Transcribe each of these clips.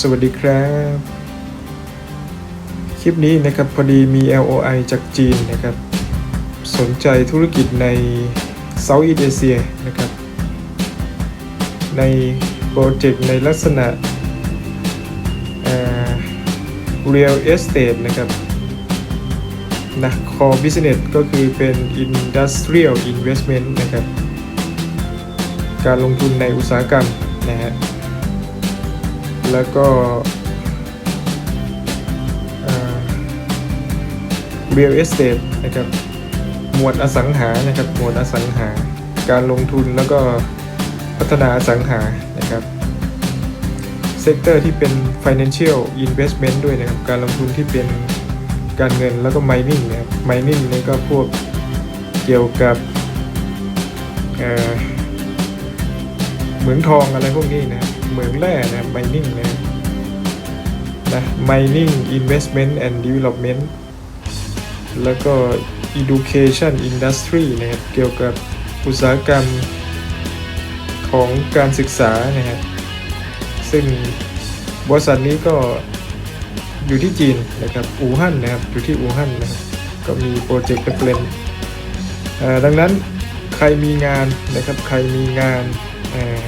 สวัสดีครับ คลิปนี้นะครับพอดีมี LOI จากจีนนะครับ สนใจธุรกิจใน Southeast Asia นะครับ ในโปรเจกต์ในลักษณะเอ่อ Real Estate นะครับนะ Core Business ก็คือเป็น Industrial Investment นะครับ การลงทุนในอุตสาหกรรมนะฮะ แล้วก็เอ่อ real estate นะครับ หมวดอสังหานะครับ หมวดอสังหา การลงทุนแล้วก็พัฒนาอสังหานะครับ เซกเตอร์ที่เป็น financial investment ด้วยนะครับ การลงทุนที่เป็นการเงินแล้วก็ mining นะครับ mining นี่ก็พวกเกี่ยวกับเหมืองทองอะไรพวกนี้นะครับ เหมืองแร่นะ mining นะนะ mining investment and development แล้วก็ education industry นะครับ เกี่ยวกับอุตสาหกรรมของการศึกษานะครับ ซึ่งบริษัทนี้ก็อยู่ที่จีนนะครับอู่ฮั่นนะครับ อยู่ที่อู่ฮั่นนะครับ ก็มีโปรเจกต์เ e รนดังนั้นใครมีงานนะครับ ใครมีงานอ่อ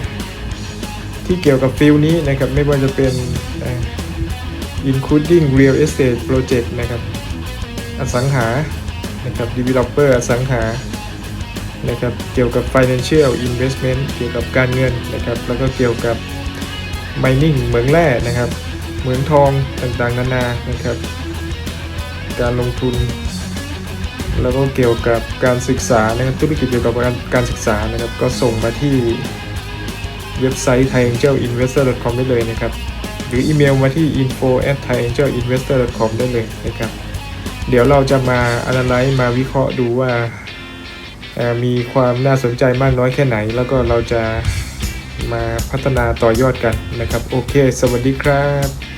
ที่เกี่ยวกับฟิลนี้นะครับไม่ว่าจะเป็น including real estate project นะครับอสังหานะครับ developer อสังหานะครับเกี่ยวกับ financial investment เกี่ยวกับการเงินนะครับแล้วก็เกี่ยวกับ mining เหมืองแร่นะครับเหมืองทองต่างๆ นานานะครับ การลงทุน แล้วก็เกี่ยวกับการศึกษานะครับธุรกิจเกี่ยวกับการการศึกษานะครับก็ส่งมาที่ เว็บไซต์ thaiangelinvestor.com ได้เลยนะครับ หรืออีเมลมาที่ info at thaiangelinvestor.com ได้เลยนะครับ เดี๋ยวเราจะมา analyze มาวิเคราะห์ดูว่ามีความน่าสนใจมากน้อยแค่ไหน แล้วก็เราจะมาพัฒนาต่อยอดกันนะครับ โอเค สวัสดีครับ